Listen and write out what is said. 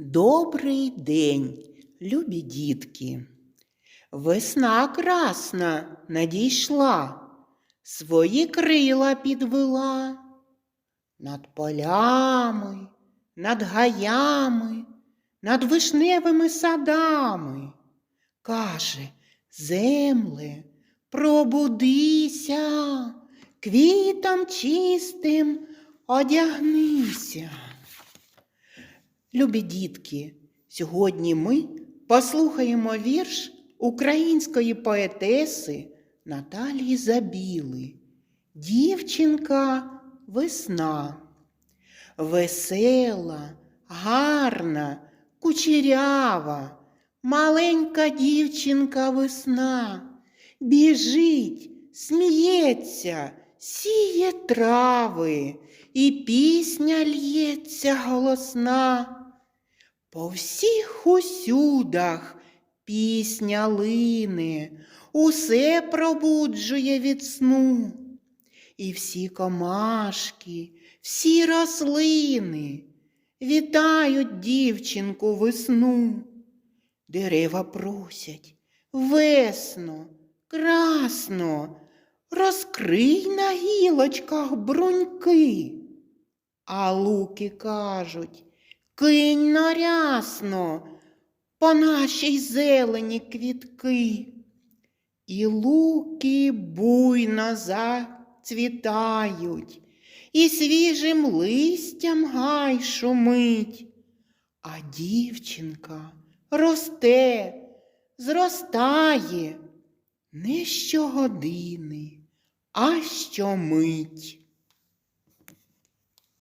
Добрий день, любі дітки. Весна красна надійшла, свої крила підвела. Над полями, над гаями, над вишневими садами. Каже, земле, пробудися, квітам чистим одягнися. Любі дітки, сьогодні ми послухаємо вірш української поетеси Наталії Забіли. Дівчинка весна. Весела, гарна, кучерява, маленька дівчинка весна. Біжить, сміється, сіє трави, і пісня лється голосна. По всіх усюдах пісня лине, усе пробуджує від сну. І всі комашки, всі рослини вітають дівчинку весну. Дерева просять весно, красно, розкрий на гілочках бруньки. А луки кажуть, кинь нарясно по нашій зелені квітки. І луки буйно зацвітають, і свіжим листям гай шумить. А дівчинка росте, зростає не щогодини, а щомить.